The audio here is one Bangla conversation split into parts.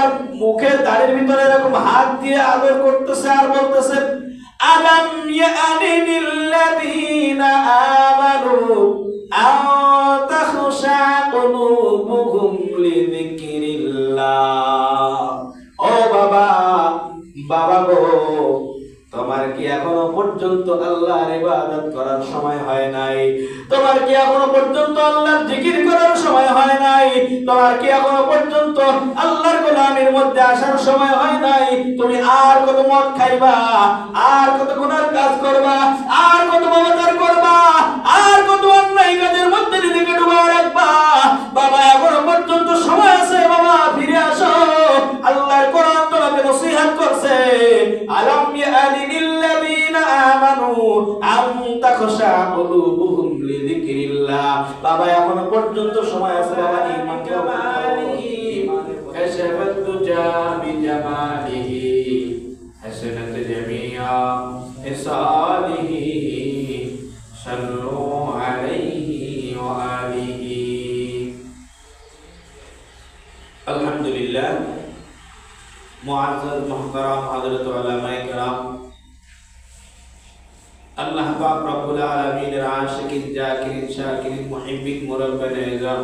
বাবার মুখে দাড়ির ভিতরে এরকম হাত দিয়ে আদর করতেছে আর বলতেছে আলাম ইয়ানিল্লাযীনা আমানু? কি এখনও পর্যন্ত আল্লাহর ইবাদত করার সময় হয় নাই? তোমার কি এখনও পর্যন্ত আল্লাহর জিকির করার সময় হয় নাই? তোমার কি এখনও পর্যন্ত আল্লাহর গোলামের মধ্যে আসার সময় হয় নাই? তুমি আর কত মদ খাইবা? আর কত গুনার কাজ করবা? আর কত মমতার করবা? আর কত অন্যায় কাজের মধ্যে নিজেকে ডুবা রাখবা? বাবা, এখনও পর্যন্ত সময় আছে, বাবা, ফিরে আসো। আল্লাহর কোরআন তোমাকে নসিহত করছে। আলাম লিল্লাযীনা আমানু আন তাখশা কুলুবুহুম লিযিকরিল্লাহ বাবা এখনো পর্যন্ত সময় আছে বাবা ঈমানকে كشفت دجى بجماله حسنت جميع خصاله صلوا عليه وآله الحمد لله معزز محترم حضرت علماء کرام আল্লাহ পাক রব্বুল আলামিনের আশিকিন জাকিরিন শাকিরিন মুহিব্বিন মুরাব্বান ইজাম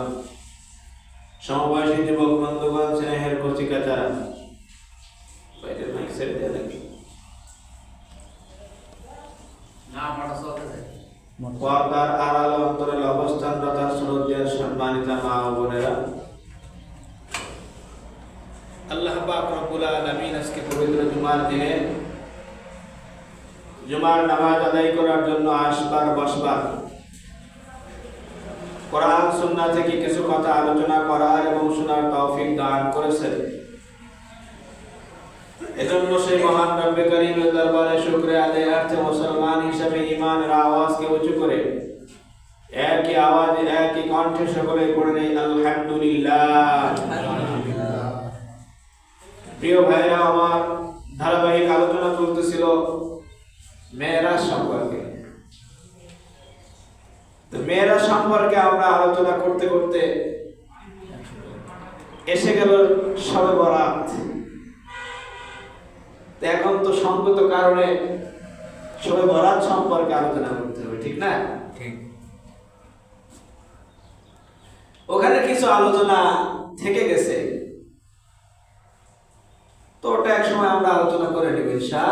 সমবয়সী যুবক বন্ধুগণ স্নেহের কচিকা বাইরের মাইক সেট দেয়া নাকি? পর্দার আড়াল অন্তরের অবস্থানরত সম্মানিত মা ও বোনেরা আল্লাহ পাক রব্বুল আলামিন আজকে পবিত্র জুমার দিনে জুমার নামাজ আদায় করার জন্য আসবার, বসবার। কোরআন সুন্নাহ থেকে কিছু কথা আলোচনা করার এবং শোনার তৌফিক দান করেছেন। এজন্য সেই মহান রব্বে করিমের দরবারে শুকরিয়া আদায় অর্থে মুসলমান হিসেবে ইমানের আওয়াজকে উঁচু করে একই আওয়াজে, একই কণ্ঠে সকলে পড়ে নেই আলহামদুলিল্লাহ। প্রিয় ভাইরা আমার ধারাবাহিক আলোচনা চলতেছিল মেয়েরাজ সম্পর্কে। তো মেয়েরা সম্পর্কে আমরা আলোচনা করতে করতে এসে গেল সবে বরাত। এখন তো সঙ্গত কারণে সবে বরাত সম্পর্কে আলোচনা করতে হবে ঠিক না? ওখানে কিছু আলোচনা থেকে গেছে। তো ওটা এক সময় আমরা আলোচনা করে নেব ইনশা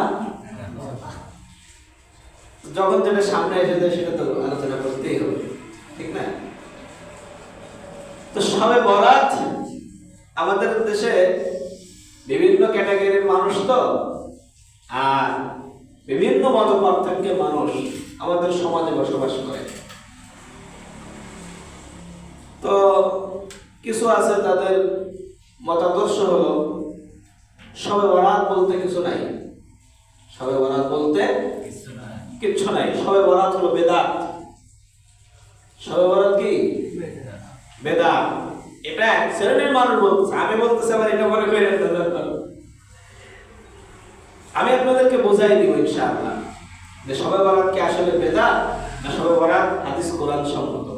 যখন যেটা সামনে এসে যায়, সেটা তো আলোচনা করতেই হবে। ঠিক না? তো সবে বরাত আমাদের দেশে বিভিন্ন ক্যাটাগরির মানুষ তো, আর বিভিন্ন মত মানুষ আমাদের সমাজে বসবাস করে। তো কিছু আছে তাদের মতাদর্শ হলো, সবে বরাত বলতে কিছু নাই। সবে বরাত বলতে কিচ্ছু নাই। সবে বরাত হলো বেদাত। সবে বরাত কি? বেদাত। এটা শ্রেণির মানুষ বলতেছে। আমি বলতেছি, আবার এটা মনে করে আমি আপনাদেরকে বোঝাই দিব ইনশাআল্লাহ যে সবে বরাত কি আসলে বেদাত না সবে বরাত হাদিস কোরআন সম্মত?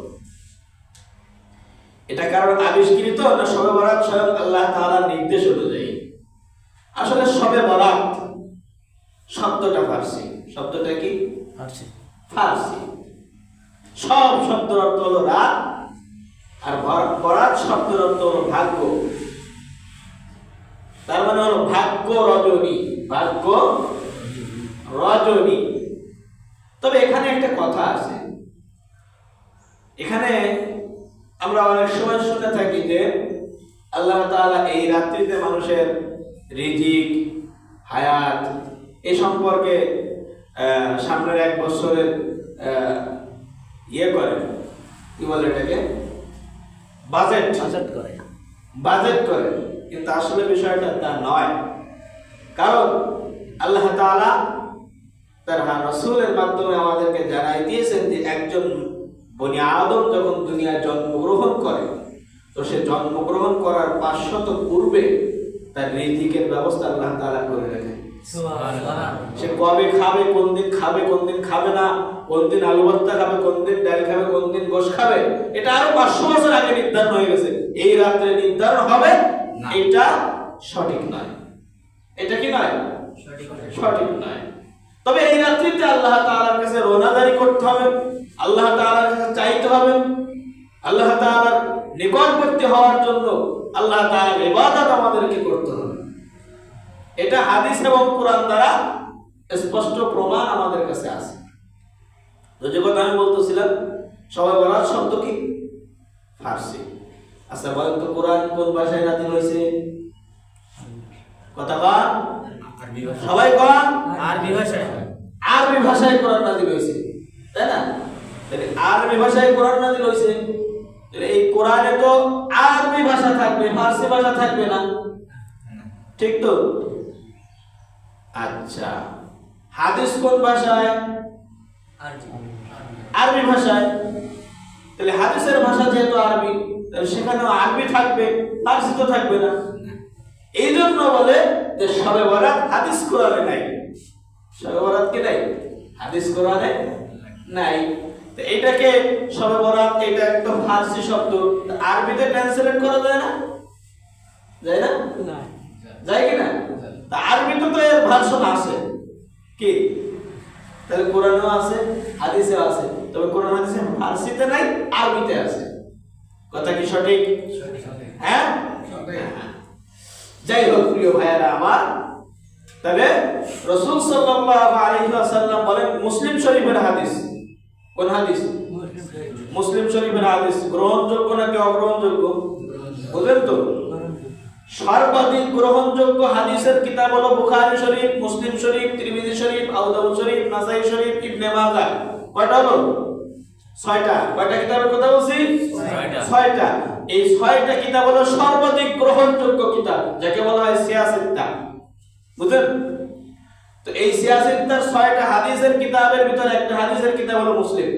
এটা কারণ আবিষ্কৃত না সবে বরাত স্বয়ং আল্লাহ তাআলার নির্দেশ অনুযায়ী? আসলে সবে বরাত শব্দটা ফার্সি। শব্দটা কি? ফার্সি। সব শব্দের অর্থ হলো রাত আর বর- বরাত শব্দের অর্থ হলো ভাগ্য। তার মানে হলো ভাগ্য রজনী ভাগ্য রজনী। তবে এখানে একটা কথা আছে। এখানে আমরা অনেক সময় শুনে থাকি যে আল্লাহ তাআলা এই রাত্রিতে মানুষের রিজিক হায়াত এ সম্পর্কে সামনের এক বছরের ইয়ে করে কি বলে এটাকে? বাজেট। বাজেট করে। বাজেট করে। কিন্তু আসলে বিষয়টা তা নয়। কারণ আল্লাহ তাআলা তার হা- রাসূলের মাধ্যমে আমাদেরকে জানাই দিয়েছেন যে একজন বনি আদম যখন দুনিয়ায় জন্মগ্রহণ করে তো সে জন্মগ্রহণ করার পাঁচশত পূর্বে তার রিজিকের ব্যবস্থা আল্লাহ তাআলা করে রাখেন। সে কবে খাবে কোন দিন খাবে কোন দিন খাবে না কোন দিন আলু ভর্তা খাবে কোন দিন ডাল খাবে কোন দিন গোশ খাবে এটা আরও পাঁচশো বছর আগে নির্ধারণ হয়ে গেছে। এই রাত্রে নির্ধারণ হবে? না। এটা সঠিক নয়। এটা কি নয়? সঠিক নয়। তবে এই রাত্রিতে আল্লাহ তাআলার কাছে রোনাদারি করতে হবে আল্লাহ তাআলার কাছে চাইতে হবে আল্লাহ তাআলার নিকটবর্তী হওয়ার জন্য আল্লাহ তাআলার ইবাদত আমাদেরকে করতে হবে। এটা হাদিস এবং কোরআন দ্বারা স্পষ্ট প্রমাণ আমাদের কাছে আছে। তো যে কথা আমি বলতেছিলাম সবাই বলার শব্দ কি? ফার্সি। আচ্ছা বলেন তো কোরআন কোন ভাষায় নাজিল হয়েছে? কথা কন। সবাই কন। আরবি ভাষায়। আরবি ভাষায় কোরআন নাজিল হয়েছে তাই না? তাহলে আরবি ভাষায় কোরআন নাজিল হয়েছে এই কোরআনে তো আরবি ভাষা থাকবে ফার্সি ভাষা থাকবে না। ঠিক তো? আচ্ছা। হাদিস কোন ভাষায়? আরবি। ভাষায়। তাহলে হাদিসের ভাষা যেহেতু আরবি তাহলে সেখানেও আরবি থাকবে ফার্সি তো থাকবে না। এই জন্য বলে যে সবে বরাত হাদিস কোরআনে নাই। সবে বরাত কি নাই? হাদিস কোরআনে নাই। তো এটাকে সবে বরাত এটা একটা ফার্সি শব্দ। আরবিতে ট্রান্সলেট করা যায় না? যায় না? যায়। কি না? তা আরবিতে তো এর ভার্সন আছে। কি? তাহলে কোরআনেও আছে হাদিসেও আছে। তবে কোরআন হাদিসে ফার্সিতে নাই আরবিতে আছে। কথা কি সঠিক? হ্যাঁ? যাই হোক প্রিয় ভাইয়ারা আমার তাহলে রসুল সাল্লাল্লাহু আলাইহি ওয়াসাল্লাম বলেন মুসলিম শরীফের হাদিস। কোন হাদিস? মুসলিম শরীফের হাদিস। গ্রহণযোগ্য নাকি অগ্রহণযোগ্য? বুঝলেন তো? সর্বাধিক গ্রহণযোগ্য হাদিসের কিতাব হলো বুখারী শরীফ মুসলিম শরীফ তিরমিজি শরীফ আবু শরীফ নাসাই শরীফ ইবনে মাজাহ। কয়টা হলো? ছয়টা। কয়টা কিতাবের কথা বলছি? ছয়টা। ছয়টা। এই ছয়টা কিতাব হলো সর্বাধিক গ্রহণযোগ্য কিতাব যাকে বলা হয় সিয়াসিত্তা বুঝলেন? তো এই সিয়াসিত্তার ছয়টা হাদিসের কিতাবের ভিতরে একটা হাদিসের কিতাব হলো মুসলিম।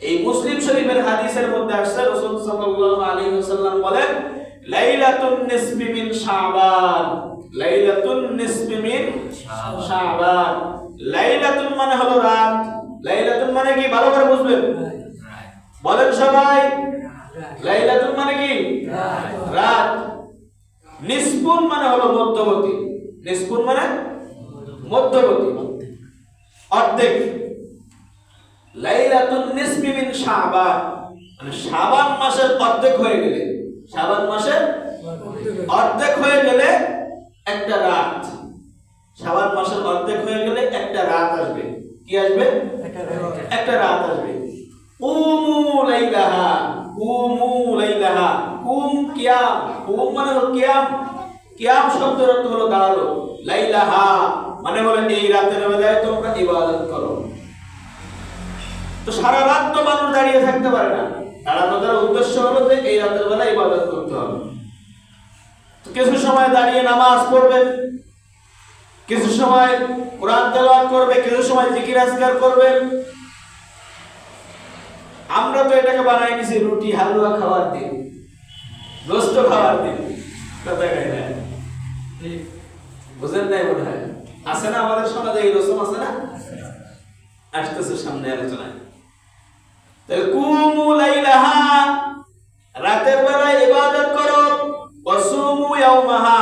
এই মুসলিম শরীফের হাদিসের মধ্যে আসছে রাসূল সাল্লাল্লাহু আলাইহি ওয়াসাল্লাম বলেন লাইলাতুন নিসফি মিন শাবান। লাইলাতুন নিসফি মিন শাবান। লাইলাতুন মানে হলো রাত। লাইলাতুন মানে কি? ভালো করে বুঝবেন। বলেন সবাই। লাইলাতুন মানে কি? রাত। নিসফুন মানে হলো মধ্যবর্তী। নিসফুন মানে মধ্যবর্তী। অর্ধেক। লাইলাতুন নিসফি মিন শাবান। মানে শাবান মাসের অর্ধেক হয়ে গেলে। শাবান মাসের অর্ধেক হয়ে গেলে একটা রাত। শাবান মাসের অর্ধেক হয়ে গেলে একটা রাত আসবে। কি আসবে? একটা রাত আসবে। কুমু লাইলাহা কুমু লাইলাহা, কুম কিয়াম। কুম মানে হলো কিয়াম। কিয়াম শব্দের অর্থ হলো দাঁড়াল। লাইলাহা মানে হলো এই রাতের বেলায় তোমরা ইবাদত করো। তো সারা রাত তো মানুষ দাঁড়িয়ে থাকতে পারে না। দাঁড়ানো দ্বারা উদ্দেশ্য হলো যে এই রাতের বেলা ইবাদত করতে হবে। কিছু সময় দাঁড়িয়ে নামাজ পড়বে, কিছু সময় কোরআন তেলাওয়াত করবে, কিছু সময় জিকির আজকার করবে। আমরা তো এটাকে বানাই নিছি রুটি, হালুয়া খাওয়ার দিন গোস্ত খাওয়ার দিন। কথা কয় না বুঝেন নাই মনে হয় আছে না আমাদের সমাজে এই রসম আছে না? আসতেছে সামনে আলোচনায়। রাতের বেলায় ইবাদত করো ওয়াসুমু ইয়াউমাহা।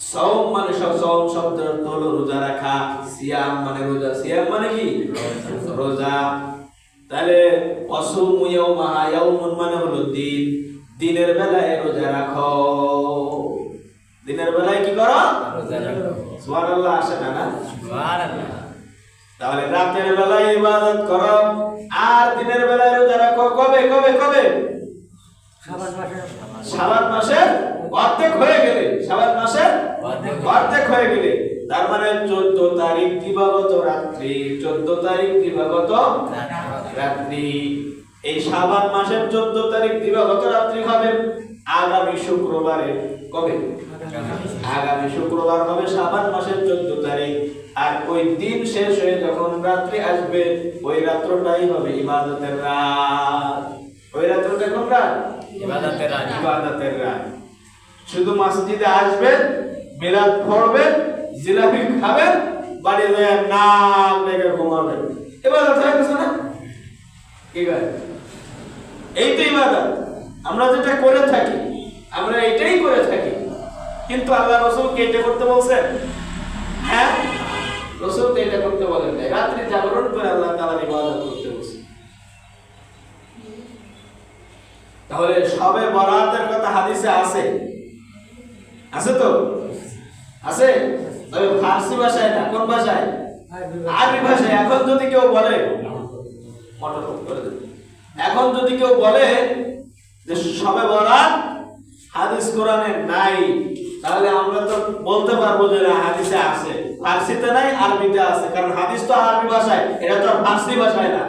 সওম মানে সব সওম শব্দের অর্থ হলো রোজা রাখা সিয়াম মানে রোজা সিয়াম মানে কি? রোজা। তাহলে ওয়াসুমু ইয়াউমাহা ইয়াউমুন মানে হলো দিন। দিনের বেলায় রোজা রাখো। দিনের বেলায় কি করো? সুবহানাল্লাহ আসে না না? তাহলে রাতের বেলায় ইবাদত করো আর দিনের বেলায় রোজা রাখো। কবে কবে কবে? সাবান মাসের অর্ধেক হয়ে গেলে সাবান মাসের অর্ধেক হয়ে গেলে তার মানে চোদ্দ তারিখ দিবাগত রাত্রি চোদ্দ তারিখ দিবাগত রাত্রি। এই সাবান মাসের চোদ্দ তারিখ দিবাগত রাত্রি হবে আগামী শুক্রবারে। কবে? আগামী শুক্রবার হবে সাবান মাসের চোদ্দ তারিখ। আর ওই দিন শেষ হয়ে যখন রাত্রি আসবে ওই রাত্রটাই হবে ইবাদতের রাত। ওই রাত্রটা কোন রাত? ইবাদতের রাত। ইবাদতের রাত। শুধু মসজিদে আসবেন মিলাদ পড়বেন জিলাপি খাবেন বাড়ি যায় নাম লেগে ঘুমাবেন ইবাদত হয়ে গেছে না? কি এই তো ইবাদত। আমরা যেটা করে থাকি আমরা এটাই করে থাকি। কিন্তু আল্লাহ রসুল কে এটা করতে বলছেন? হ্যাঁ? রসুল তো এটা করতে বলেন নাই। রাত্রি জাগরণ করে আল্লাহ তাআলা ইবাদত করতে বলছেন। তাহলে সবে বরাতের কথা হাদিসে আছে। আছে তো? আছে? তবে ফার্সি ভাষায় না কোন ভাষায়? আরবি ভাষায়। এখন যদি কেউ বলে। এখন যদি কেউ বলে যে সবে বরাত হাদিস কোরআনে নাই তাহলে আমরা তো বলতে পারব যে না, হাদিসে আছে। ফার্সিতে নাই, আরবিতে আছে। কারণ হাদিস তো আরবি ভাষায়, এটা তো ফার্সি ভাষায় না।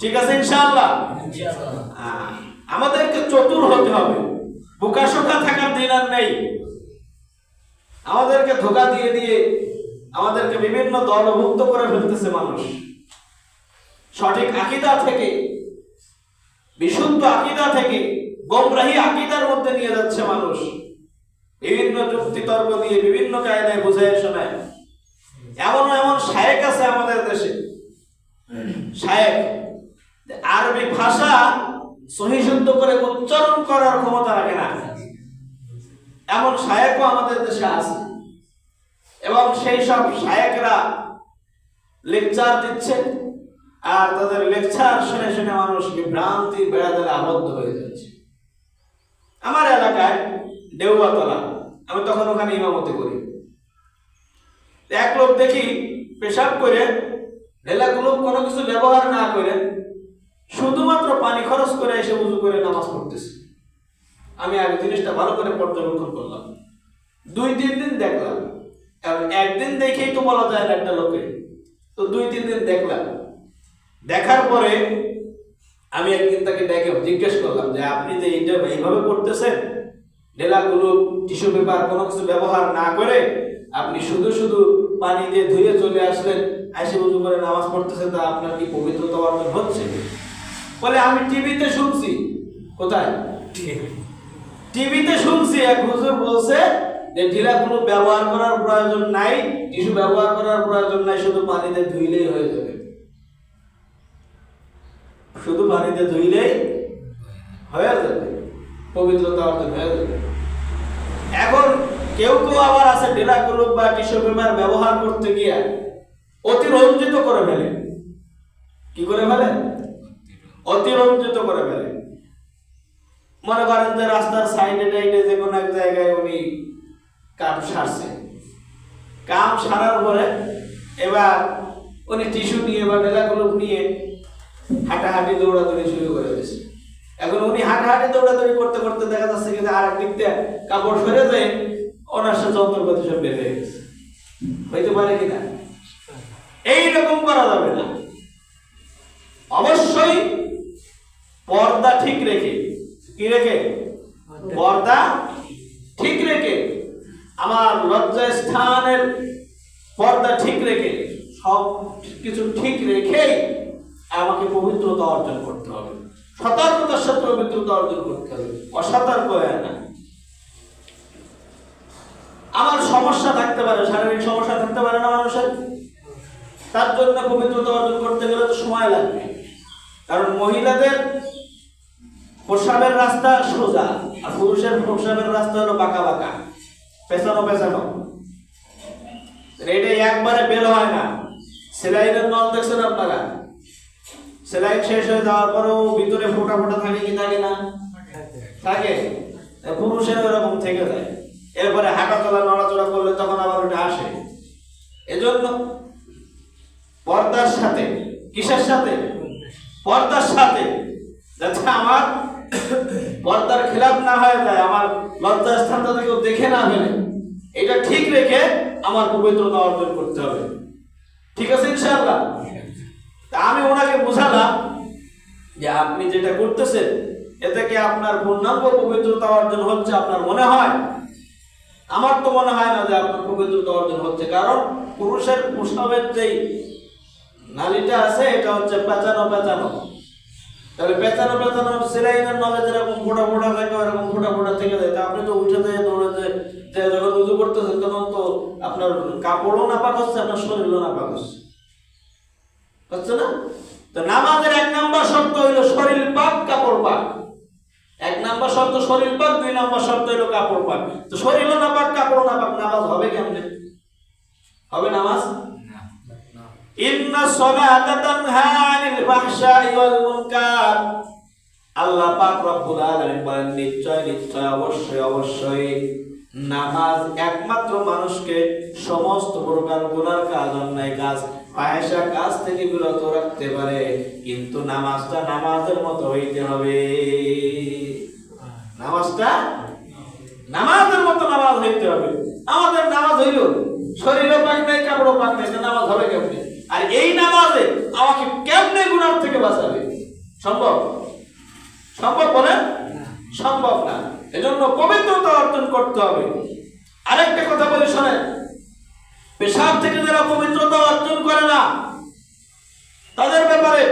ঠিক আছে, ইনশাআল্লাহ? আমাদেরকে চতুর হতে হবে। বোকাশোকা থাকার দিন আর নেই। আমাদেরকে ধোকা দিয়ে দিয়ে আমাদেরকে বিভিন্ন দলভুক্ত করে ফেলতেছে মানুষ। সঠিক আকিদা থেকে, বিশুদ্ধ আকিদা থেকে, গোমরাহি আকিদার মধ্যে নিয়ে যাচ্ছে মানুষ। বিভিন্ন যুক্তি তর্ক দিয়ে বিভিন্ন কায়দায় বুঝায় শোনায় এমন এমন শায়েক আছে আমাদের দেশে। শায়েক আরবি ভাষা সহি শুদ্ধ করে উচ্চারণ করার ক্ষমতা রাখে না। এমন শায়েকও আমাদের দেশে আছে। এবং সেই সব শায়েকরা লেকচার দিচ্ছে আর তাদের লেকচার শুনে শুনে মানুষ বিভ্রান্তি বেড়াদালে আবদ্ধ হয়ে যাচ্ছে। আমার এলাকায় দেউয়াতলা আমি তখন ওখানে ইমামতি করি। এক লোক দেখি পেশাব করে ঢেলাগুলো কোনো কিছু ব্যবহার না করে, শুধুমাত্র পানি খরচ করে এসে উজু করে নামাজ পড়তেছে। আমি আগে জিনিসটা ভালো করে পর্যবেক্ষণ করলাম। দুই, তিন দিন দেখলাম। কারণ একদিন দেখেই তো বলা যায় না একটা লোকে। তো দুই, তিন দিন দেখলাম। দেখার পরে আমি একদিন তাকে ডেকে জিজ্ঞেস করলাম যে, আপনি যে এইটা এইভাবে করতেছেন ডেলাগুলো টিস্যু পেপার কোনো কিছু ব্যবহার না করে আপনি শুধু শুধু পানি দিয়ে ধুয়ে চলে আসলেন এসে উজু করে নামাজ পড়তেছেন তা আপনার কি পবিত্রতা অর্জন হচ্ছে? বলে আমি টিভিতে শুনছি। কোথায়? টিভিতে শুনছি এক হুজুর বলছে যে ঢিলাগুলো ব্যবহার করার প্রয়োজন নাই টিস্যু ব্যবহার করার প্রয়োজন নাই শুধু পানিতে ধুইলেই হয়ে যাবে। শুধু পানিতে ধুইলেই হয়ে যাবে। পবিত্রতা অর্জন হয়ে যাবে এখন কেউ কেউ আবার আছে ঢিলাগুলো বা টিস্যু পেপার ব্যবহার করতে গিয়ে অতিরঞ্জিত করে ফেলে। কি করে ফেলে? অতিরঞ্জিত করে ফেলে। মনে করেন যে রাস্তার সাইডে টাইডে যে কোনো এক জায়গায় উনি কাম সারছে। কাম সারার পরে এবার উনি টিস্যু নিয়ে বা ডেলাগুলো নিয়ে হাঁটাহাঁটি, দৌড়াদৌড়ি শুরু করে দিয়েছে। এখন উনি হাঁটাহাঁটি দৌড়াদৌড়ি করতে করতে দেখা যাচ্ছে কিন্তু আর দিয়ে কাপড় সরে যায় ওনার সাথে অন্তর্গত সব হয়ে গেছে। হইতে পারে কিনা? এইরকম করা যাবে না। অবশ্যই পর্দা ঠিক রেখে, কি রেখে? পর্দা ঠিক রেখে, আমার লজ্জা স্থানের পর্দা ঠিক রেখে, সব কিছু ঠিক রেখেই আমাকে পবিত্রতা অর্জন করতে হবে। সতর্কতার সাথে পবিত্রতা অর্জন করতে হবে। অসতর্ক হয় না। আমার সমস্যা থাকতে পারে, শারীরিক সমস্যা থাকতে পারে না মানুষের। তার জন্য পবিত্রতা অর্জন করতে গেলে তো সময় লাগবে। কারণ মহিলাদের প্রসাবের রাস্তা সোজা, আর পুরুষের প্রসাবের রাস্তা হলো বাঁকা বাঁকা, পেছানো পেছানো। এটা একবারে বের হয় না। সেলাইনের নল দেখছেন আপনারা? সেলাই শেষ হয়ে যাওয়ার পরেও ভিতরে ফোটা ফোটা থাকে কি থাকে না? থাকে। পুরুষের এরকম থেকে যায়। এরপরে হাঁটা চলা, নড়াচড়া করলে তখন আবার ওটা আসে। এজন্য পর্দার সাথে, কিসের সাথে? পর্দার সাথে। যাতে আমার পর্দার খেলাপ না হয়ে যায়, আমার লজ্জা স্থানটা কেউ দেখে না ফেলে। এটা ঠিক রেখে আমার পবিত্রতা অর্জন করতে হবে। ঠিক আছে ইনশাআল্লাহ? তা আমি ওনাকে বুঝালাম যে আপনি যেটা করতেছেন, এতে কি আপনার পূর্ণাঙ্গ পবিত্রতা অর্জন হচ্ছে আপনার মনে হয়? আমার তো মনে হয় না যে আপনার পবিত্রতা অর্জন হচ্ছে, কারণ পুরুষের প্রস্রাবের যেই নালীটা আছে, এটা হচ্ছে পেঁচানো পেঁচানো। তাহলে পেঁচানো পেঁচানো সেলাইনের নলে যেরকম ফোটা ফোটা থাকে, ওরকম ফোটা ফোটা থেকে যায়। তা আপনি তো উঠে যে যে যখন উজু করতেছেন, তখন তো আপনার কাপড়ও নাপাক হচ্ছে, আপনার শরীরও নাপাক হচ্ছে। হচ্ছে না? তো নামাজের এক নাম্বার শর্ত হইল শরীর পাক, কাপড় পাক। এক নাম্বার শর্ত শরীর পাক, দুই নাম্বার শর্ত হলো কাপড় পাক। তো শরীরও না পাক, কাপড় না পাক, নামাজ হবে কেমনে? হবে নামাজ? আল্লাহ পাক রব্বুল আলামিন বলেন, নিশ্চয় নিশ্চয়, অবশ্যই অবশ্যই। নামাজ একমাত্র মানুষকে সমস্ত প্রকার গুনার কাজ, অন্যায় কাজ ফাহেসা কাজ থেকে বিরত রাখতে পারে। কিন্তু নামাজটা নামাজের মতো হইতে হবে। নামাজটা নামাজের মতো নামাজ হইতে হবে। আমাদের নামাজ হইল, শরীরও পাক নাই, কাপড়ও পাক নাই নামাজ হবে কেমনে? আর এই নামাজে আমাকে কেমনে গুনার থেকে বাঁচাবে সম্ভব সম্ভব বলেন সম্ভব না এজন্য পবিত্রতা অর্জন করতে হবে আরেকটা কথা বলি শোনেন পেশাব থেকে যারা পবিত্রতা অর্জন করে না তাদের ব্যাপারে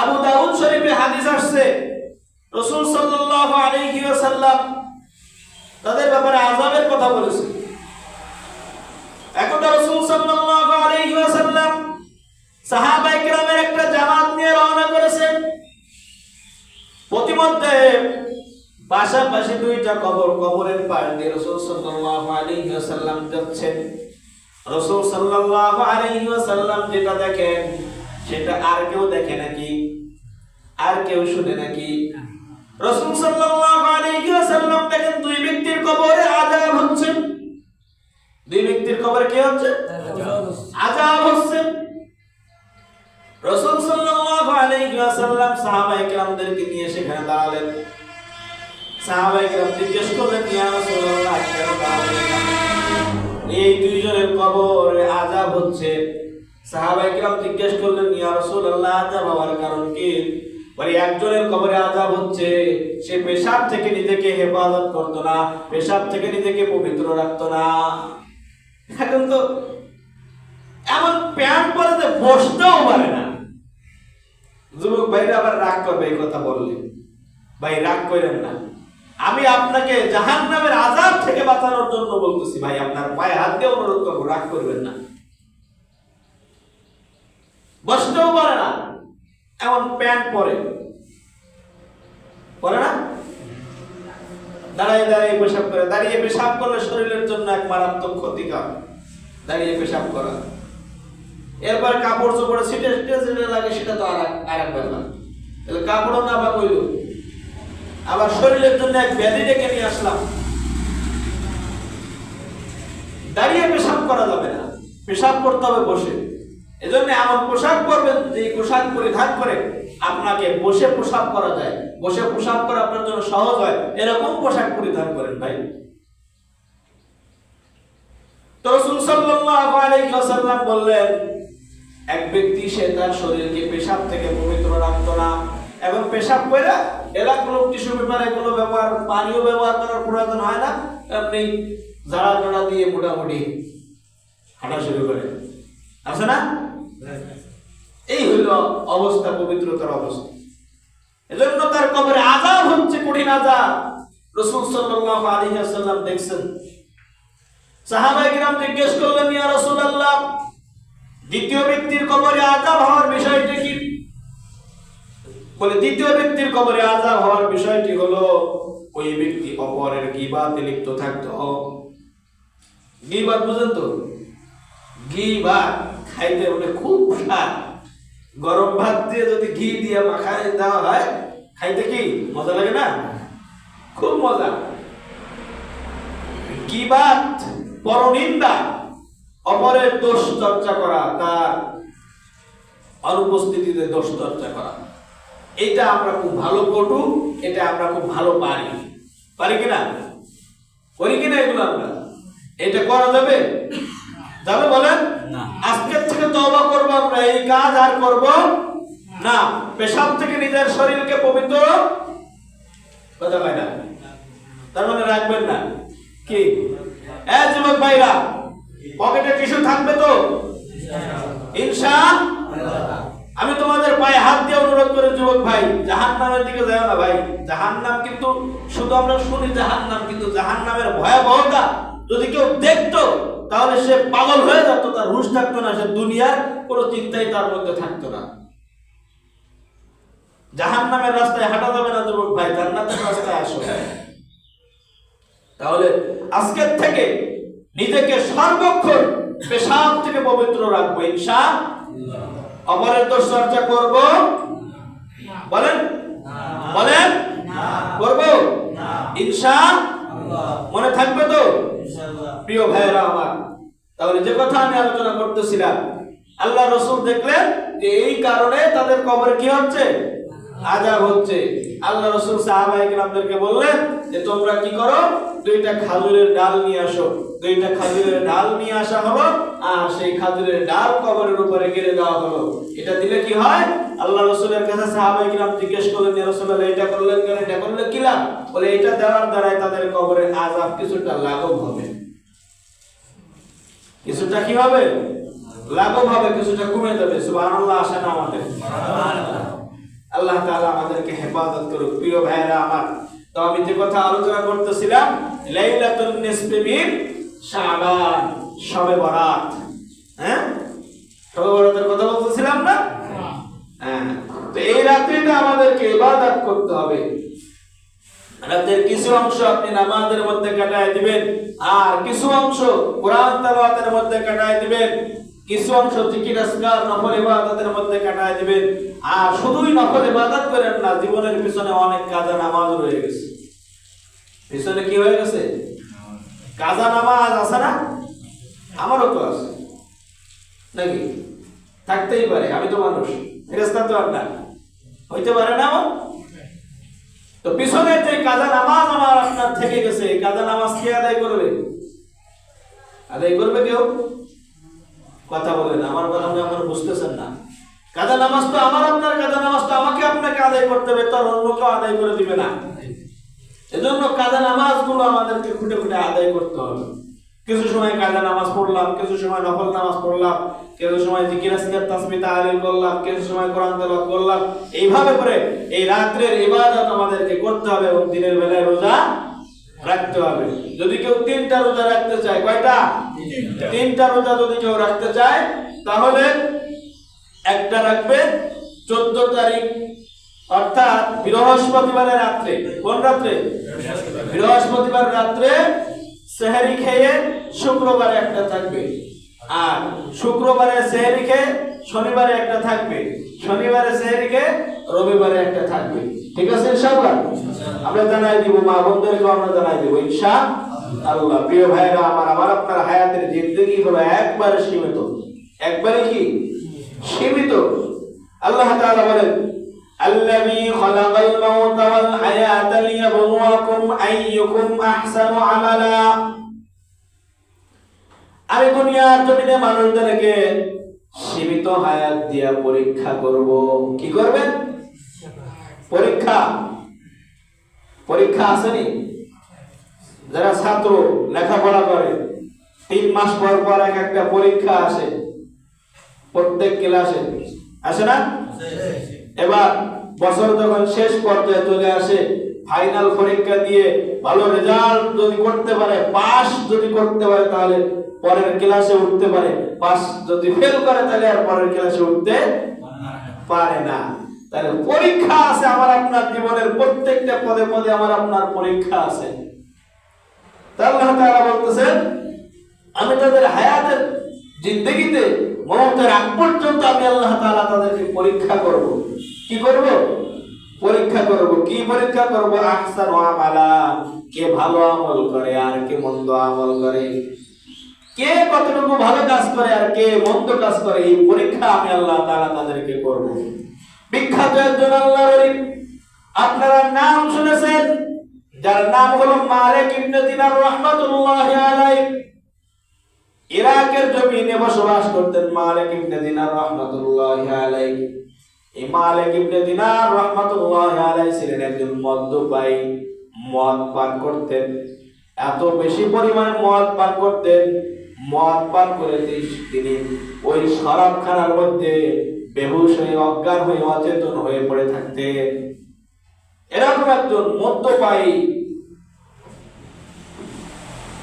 আবু দাউদ শরীফে হাদিস আসছে রসুল সাল্লাল্লাহু আলাইহি ওয়াসাল্লাম তাদের ব্যাপারে আযাবের কথা বলেছে একদা রসুল সাল্লাল্লাহু আলাইহি ওয়াসাল্লাম সাহাবায়ে কেরামের একটা জামাত নিয়ে রওনা করেছেন প্রতিমধ্যে পাশাপাশি দুইটা কবর কবরের পাশ দিয়ে রসুল সাল্লাল্লাহু আলাইহি ওয়াসাল্লাম যাচ্ছেন রসুল সাল্লাল্লাহু আলাইহি ওয়াসাল্লাম যেটা দেখেন সেটা আর কেউ দেখে নাকি আর কেউ শুনে নাকি রসুল সাল্লাল্লাহু আলাইহি ওয়াসাল্লাম দেখেন দুই ব্যক্তির কবরে আযাব হচ্ছে দুই ব্যক্তির কবরে কি হচ্ছে? আযাব হচ্ছে। রসুল সাল্লাল্লাহু আলাইহি ওয়াসাল্লাম সাহাবায়ে কেরামদেরকে নিয়ে সেখানে দাঁড়ালেন। সাহাবায়ে কেরাম জিজ্ঞেস করলেন, ইয়া রাসূলুল্লাহ কেন দাঁড়ালেন এই দুইজনের কবরে আযাব হচ্ছে। সাহাবায়ে কেরাম জিজ্ঞেস করলেন, ইয়া রাসূলুল্লাহ আযাব হওয়ার কারণ কি? বলে, একজনের কবরে আজাব হচ্ছে, সে পেশাব থেকে নিজেকে হেফাজত করতো না, পেশাব থেকে নিজেকে পবিত্র রাখতো না। এখন তো এমন প্যান্ট পরে বসতেও পারে না। যুবক ভাইরা আবার রাগ করবে এই কথা বললে। ভাই, রাগ করেন না। আমি আপনাকে জাহান নামের আজাব থেকে বাঁচানোর জন্য বলতেছি ভাই, আপনার পায়ে হাত দিয়ে অনুরোধ করব, রাগ করবেন না। বসতেও পারে না। এমন প্যান্ট পরে না দাঁড়িয়ে দাঁড়িয়ে পেশাব করে। দাঁড়িয়ে পেশাব করলে শরীরের জন্য এক মারাত্মক ক্ষতিকর দাঁড়িয়ে পেশাব করা। এরপর কাপড় চোপড়ে সিটে যেটা লাগে সেটা তো আর আর এক ব্যাপার তাহলে কাপড়ও না বা কইল। আবার শরীরের জন্য এক ব্যাধি ডেকে নিয়ে আসলাম। দাঁড়িয়ে পেশাব করা যাবে না। পেশাব করতে হবে বসে। এজন্য এমন পোশাক পরবেন যে পোশাক পরিধান করে আপনাকে বসে পোশাক করা যায়। বসে পোশাক করা আপনার জন্য সহজ হয়। এরকম পোশাক পরিধান করেন ভাই। তো বললেন, এক ব্যক্তি, সে তার শরীরকে পেশাব থেকে পবিত্র রাখতো না এবং পেশাব করে এলাকাগুলো টিস্যু পেপার ব্যবহার পানিও ব্যবহার করার প্রয়োজন হয় না। আপনি জাড়া জড়া দিয়ে মোটামুটি হাঁটা শুরু করে আছে না? হইল অবস্থা, পবিত্রতার অবস্থা। এজন্য তার কবরে আজাব হচ্ছে কঠিন আজাব রসুল আলাইহি ওয়াসাল্লাম দেখছেন। কিরাম জিজ্ঞেস করলেন, ইয়া রাসূলুল্লাহ, দ্বিতীয় ব্যক্তির কবরে আযাব হওয়ার বিষয়টি কি? বলে, দ্বিতীয় ব্যক্তির কবরে আযাব হওয়ার বিষয়টি হলো, ওই ব্যক্তি অপরের গীবাতে লিপ্ত থাকতো। গীবাত বুঝেন তো? গীবাত খাইতে বলে খুব স্বাদ গরম ভাত দিয়ে যদি ঘি দিয়ে মাখায় দেওয়া হয় খাইতে কি মজা লাগে না? খুব মজা। গিবাত পরনিন্দা। অপরের দোষ চর্চা করা তার অনুপস্থিতিতে দোষ চর্চা করা। এটা আমরা খুব ভালো পটু এটা আমরা খুব ভালো পারি। পারি কিনা করি কিনা এগুলো আমরা? এটা করা যাবে? যাবে বলেন? না। করব আমরা, এই কাজ আর করব না। পেশাব থেকে নিজের শরীরকে পবিত্র না। তার মানে রাখবেন না। কি? যুবক ভাইরা, পকেটে টিস্যু থাকবে তো? আমি তোমাদের পায়ে হাত দিয়ে অনুরোধ করে যুবক ভাই জাহান নামের দিকে যাও না ভাই। জাহান নাম কিন্তু, শুধু আমরা শুনি জাহান নাম কিন্তু জাহান নামের ভয়াবহতা যদি কেউ দেখতো তাহলে সে পাগল হয়ে যেত তার হুশ থাকতো না সে দুনিয়ার কোনো চিন্তাই তার মধ্যে থাকতো না। জাহান্নামের রাস্তায় হাঁটা যাবে না যুবক ভাই জান্নাতের রাস্তায় আসো। তাহলে আজকের থেকে নিজেকে সর্বক্ষণ পেশাব থেকে পবিত্র রাখব ইনশা অপরের দোষ চর্চা করব? বলেন? বলেন? করব? ইনশা মনে থাকবে তো? প্রিয় ভাইয়েরা আমার, তাহলে যে কথা আমি আলোচনা করতেছিলাম, আল্লাহ রসুল দেখলেন যে এই কারণে তাদের কবরে কি হচ্ছে? আজাব হচ্ছে। আল্লাহ রসুল সাহাবাহিকরামদেরকে বললেন যে, তোমরা কি করো? দুইটা খাজুরের ডাল নিয়ে আসো। দুইটা খাজুরের ডাল নিয়ে আসা হলো, আর সেই খাজুরের ডাল কবরের উপরে গেড়ে দেওয়া হলো। এটা দিলে কি হয়? আল্লাহ রসুলের কাছে সাহাবাহিকরাম জিজ্ঞেস করলেন রাসূলুল্লাহ, এটা করলেন কেন? এটা করলে কি লাভ? বলে, এটা দেওয়ার দ্বারাই তাদের কবরে আজাব কিছুটা লাঘব হবে। কিছুটা কি হবে? লাঘব হবে কিছুটা কমে যাবে। সুবহানাল্লাহ আসে না আমাদের। আল্লাহ তাআলা আমাদেরকে হেফাজত করুক। প্রিয় ভাইয়েরা আমার তো আমি যে কথা আলোচনা করতেছিলাম লাইলাতুল নিসফি মিন শাবান শবে বরাত। হ্যাঁ? শবে বরাতের কথা বলতেছিলাম না? হ্যাঁ। তো এই রাত্রিটা আমাদেরকে ইবাদত করতে হবে। রাতের কিছু অংশ আপনি নামাজের মধ্যে কাটায় দিবেন, আর কিছু অংশ কোরআন তেলাওয়াতের মধ্যে কাটায় দিবেন, কিছু অংশ জিকির আসকার নফল ইবাদতের মধ্যে কাটায় দিবেন, আর শুধুই নফল ইবাদত করেন না, জীবনের পিছনে অনেক কাজা নামাজ রয়ে গেছে। পিছনে কি হয়ে গেছে? কাজা নামাজ আছে না? আমারও তো আছে। নাকি? থাকতেই পারে, আমি তো মানুষ ফেরেস্তা তো আর না। হইতে পারে না আমার? তো পিছনের যে কাজা নামাজ আমার আপনার থেকে গেছে কাজা নামাজ কে আদায় করবে? আদায় করবে কেউ? কথা বলেন, আমার কথা আপনি আমার বুঝতেছেন না। কাজা নামাজ তো আমার আপনার, কাজা নামাজ তো আমাকে আপনাকে আদায় করতে হবে, তার অন্য কেউ আদায় করে দিবে না। এজন্য কাজা নামাজগুলো আমাদেরকে খুঁটে খুঁটে আদায় করতে হবে। কিছু সময় কাজা নামাজ পড়লাম কিছু সময় নফল নামাজ পড়লাম কিছু সময় জিকির আসকার তাসবিহ তাহলিল করলাম কিছু সময় কোরআন তেলাওয়াত করলাম। এইভাবে করে এই রাত্রের ইবাদত আমাদেরকে করতে হবে এবং দিনের বেলায় রোজা রাখতে হবে। যদি কেউ তিনটা রোজা রাখতে চায় কয়টা? তিনটা। রোজা যদি কেউ রাখতে চায় তাহলে একটা রাখবে চোদ্দ তারিখ অর্থাৎ বৃহস্পতিবারের রাত্রে। কোন রাত্রে? বৃহস্পতিবার রাত্রে সেহারি খেয়ে শুক্রবারে একটা থাকবে। আর শুক্রবারে সেহারি খেয়ে শনিবারে একটা থাকবে। শনিবারে সেহারি খেয়ে রবিবারে একটা থাকবে। ঠিক আছে, ইনশাআল্লাহ? আমরা জানাই দিব, মা বোনদেরকেও আমরা জানাই দিব ইনশা আল্লাহ প্রিয় ভাইরা আমার আমার আপনার হায়াতের জিন্দগি হলো একবারে সীমিত। একবারে কি? সীমিত। আল্লাহ তাআলা বলেন الذي خلق الموت والحياة ليبلوكم أيكم أحسن عملا আমি দুনিয়ার জমিনে মানুষদেরকে সীমিত হায়াত দিয়া পরীক্ষা করব কি করবেন পরীক্ষা পরীক্ষা আসেনি যারা ছাত্র লেখাপড়া করে তিন মাস পর পর এক একটা পরীক্ষা আসে প্রত্যেক ক্লাসে আসে না এবার বছর যখন শেষ পর্যায়ে চলে আসে ফাইনাল পরীক্ষা দিয়ে ভালো রেজাল্ট যদি করতে পারে পাস যদি করতে পারে, তাহলে পরের ক্লাসে উঠতে পারে। পাস যদি ফেল করে, তাহলে আর পরের ক্লাসে উঠতে পারে না। তাহলে পরীক্ষা আছে আমার আপনার জীবনের, প্রত্যেকটা পদে পদে আমার আপনার পরীক্ষা আছে। তা আল্লাহ তাআলা বলতেছেন, আমি তাদের হায়াতের জিন্দগিতে মমতের আগ পর্যন্ত আমি আল্লাহ তাআলা তাদেরকে পরীক্ষা করব। কি করব? পরীক্ষা করব। কি পরীক্ষা করব? আহসান আমালা। কে ভালো আমল করে আর কে মন্দ আমল করে? কে কতটুকু ভালো কাজ করে আর কে মন্দ কাজ করে? এই পরীক্ষা আমি আল্লাহ তাআলা তাদেরকে করব। বিখ্যাত একজন আল্লাহর আপনারা নাম শুনেছেন? যার নাম হলো মালিক ইবনে দিনার রাহমাতুল্লাহি আলাইহি। ইরাকের জমিনে বসবাস করতেন মালিক ইবনে দিনার রাহমাতুল্লাহি আলাইহি। এই মালিক ইবনে দিনার রাহমাতুল্লাহি আলাইহি ছিলেন একজন মদ্যপায়ী, মদ পান করতেন। এত বেশি পরিমাণে মদ পান করতেন, মদ পান করে তিনি- ওই শরাবখানার মধ্যে বেহুশ হয়ে, অজ্ঞান হয়ে, অচেতন হয়ে পড়ে থাকতেন। এরকম একজন মদ্যপায়ী,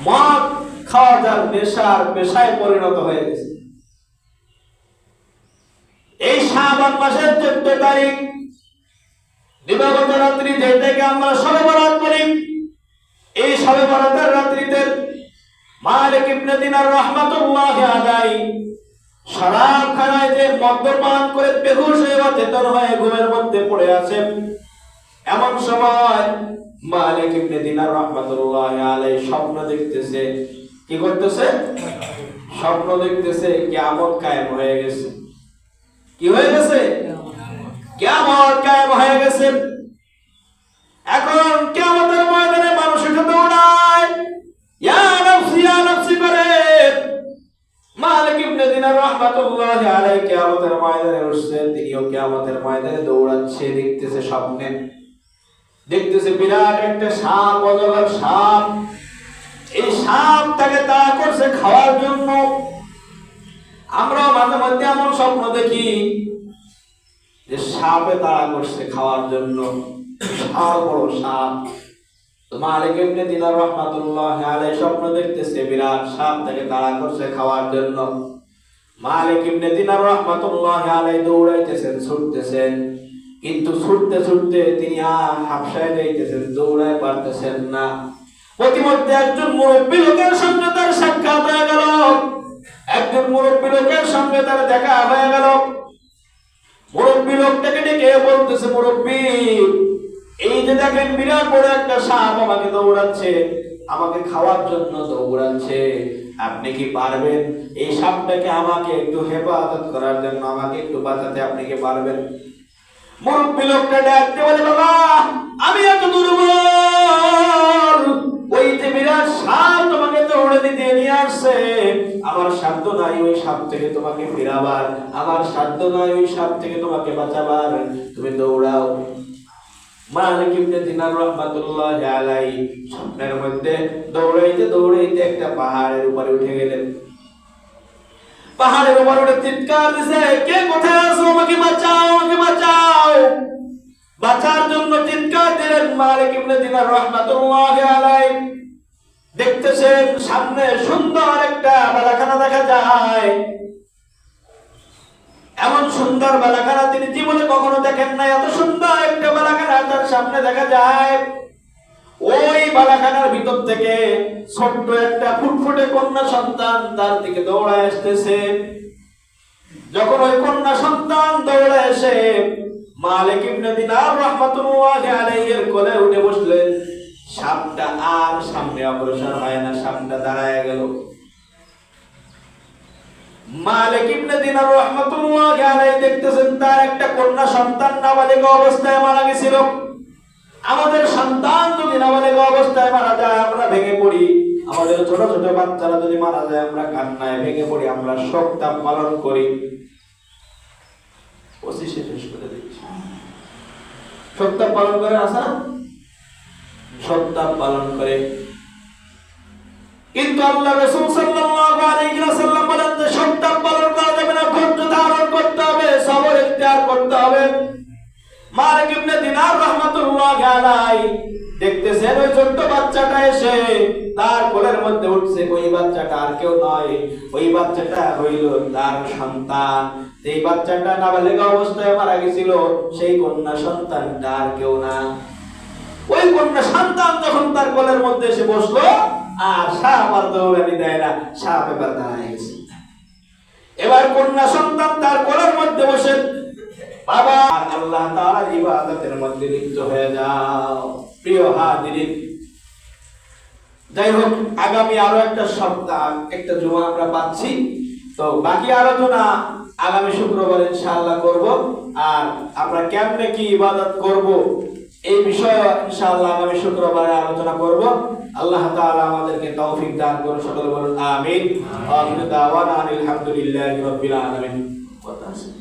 মদ খাওয়া যার নেশার পেশায় পরিণত হয়ে গেছে। এই শাবান মাসের চোদ্দ তারিখ, দিবাগত রাত্রি যেটাকে আমরা সবে বরাত বলি এই সবে বরাতের রাত্রিতে মালিক ইবনে দিনার রাহমাতুল্লাহ আলাইহি শরাব খানায় যে মদ্যপান করে বেহুশ হয়ে অচেতন হয়ে ঘুমের মধ্যে পড়ে আছেন, এমন সময় মালিক ইবনে দিনার রাহমাতুল্লাহ আলাইহি স্বপ্ন দেখতেছে কি করতেছে? স্বপ্ন দেখতেছে, কিয়ামত কায়েম হয়ে গেছে। কি হয়ে গেছে? কিয়ামত কায়েম হয়ে গেছে। এখন কিয়ামতের ময়দানে মানুষ উঠে দৌড়াচ্ছে, দেখতেছে স্বপ্নে। দেখতেছে বিরাট একটা সাপ, অজগর সাপ। সাপ তাকে তাড়া করছে খাওয়ার জন্য। আমরা মাঝে মধ্যে এমন স্বপ্ন দেখি যে সাপে তাড়া করছে খাওয়ার জন্য। বিশাল বড় সাপ। তো মালিক ইবনে দিনার রাহমাতুল্লাহ আলাইহি স্বপ্ন দেখতেছে, বিরাট সাপ তাকে তাড়া করছে খাওয়ার জন্য। মালিক ইবনে দিনার রাহমাতুল্লাহ আলাইহি দৌড়াইতেছেন, ছুটতেছেন। কিন্তু ছুটতে ছুটতে তিনি আর হাফসায় যাইতেছেন, দৌড়ায় পারতেছেন না। প্রতিমধ্যে একজন মুরব্বী লোকের সঙ্গে তার সাক্ষাৎ হয়ে গেল। একজন মুরব্বী লোকের সঙ্গে তার দেখা হয়ে গেল। মুরব্বী লোকটাকে ডেকে বলতেছে, মুরব্বী, এই যে দেখেন বিরাট বড় একটা সাপ আমাকে দৌড়াচ্ছে, আমাকে খাওয়ার জন্য দৌড়াচ্ছে। আপনি কি পারবেন? এই সাপটাকে আমাকে একটু হেফাজত করার জন্য, আমাকে একটু বাঁচাতে আপনি কি পারবেন? মুরব্বী লোকটা ডাকতে বলে, বাবা, আমি এত দুর্বল। ওই যে বিরাট সাপ তোমাকে দৌড়ে দিতে নিয়ে আসছে। আমার সাধ্য নাই ওই সাপ থেকে তোমাকে ফেরাবার। আমার সাধ্য নাই ওই সাপ থেকে তোমাকে বাঁচাবার। তুমি দৌড়াও। মধ্যে দৌড়াইতে দৌড়াইতে একটা পাহাড়ের উপরে উঠে গেলেন। পাহাড়ের উপর উঠে চিৎকার দিছে, কে কোথায় আছো? আমাকে বাঁচাও আমাকে বাঁচাও। বাঁচার জন্য চিৎকার দিলেন মালিক ইবনে দিনার রাহমাতুল্লাহ আলাইহি। দেখতেছেন সামনে সুন্দর একটা বালাখানা দেখা যায়। এমন সুন্দর বালাখানা তিনি জীবনে কখনো দেখেন নাই। এত সুন্দর একটা বালাখানা তার সামনে দেখা যায়। ওই বালাখানার ভিতর থেকে ছোট্ট একটা ফুটফুটে কন্যা সন্তান তার দিকে দৌড়ায় আসতেছে। যখন ওই কন্যা সন্তান দৌড়ে এসে মালিক ইবনে দিনার রাহমাতুল্লাহি আলাইহি এর কোলে উঠে বসলেন সাপটা আর সামনে অগ্রসর হয় না সাপটা দাঁড়ায় গেল। মালিক ইবনে দিনার রাহমাতুল্লাহি আলাইহি দেখতেছেন তার একটা কন্যা সন্তান নাবালিকা অবস্থায় মারা গেছিল। আমাদের সন্তান যদি নাবালিকা অবস্থায় মারা যায়, আমরা ভেঙে পড়ি। আমাদের ছোট ছোট বাচ্চারা যদি মারা যায়, আমরা কান্নায় ভেঙে পড়ি, আমরা শোকটা পালন করি। পঁচিশে শেষ করে দিচ্ছি। সপ্তাহ পালন করে আসা? পালন করে। কিন্তু আল্লাহ রাসূল সাল্লাল্লাহু আলাইহি ওয়াসাল্লাম বলেন যে সপ্তাহ মালিক ইবনে দিনার রাহমাতুল্লাহ আলাইহি দেখতেছেন ওই ছোট্ট বাচ্চাটা এসে তার কোলের মধ্যে উঠছে ওই বাচ্চাটা আর কেউ নয়। ওই বাচ্চাটা হইল তার সন্তান। এই বাচ্চাটা নাবালিকা অবস্থায় মারা গেছিল, সেই কন্যা সন্তানটা আর কেউ না। ওই কন্যা সন্তান যখন তার কোলের মধ্যে এসে বসল, আর সাপ আর দৌড়ানি দেয় না, সাপ এবার দাঁড়ায় এবার কন্যা সন্তান তার কোলের মধ্যে বসে বাবা আর আল্লাহ তাআলার ইবাদতের মধ্যে লিপ্ত হয়ে যাও। প্রিয় হাজিরিন যাই হোক আগামী আরও একটা সপ্তাহ একটা জুমা আমরা পাচ্ছি। তো বাকি আলোচনা আগামী শুক্রবার ইনশাআল্লাহ করব। আর আমরা কেমনে কি ইবাদত করব এই বিষয়ে ইনশাআল্লাহ আগামী শুক্রবারে আলোচনা করব। আল্লাহ তাআলা আমাদেরকে তৌফিক দান করুন সকলে বলুন আমিন। আমিন। দাওয়ানা আলহামদুলিল্লাহি রাব্বিল আলামিন। কথা আছে?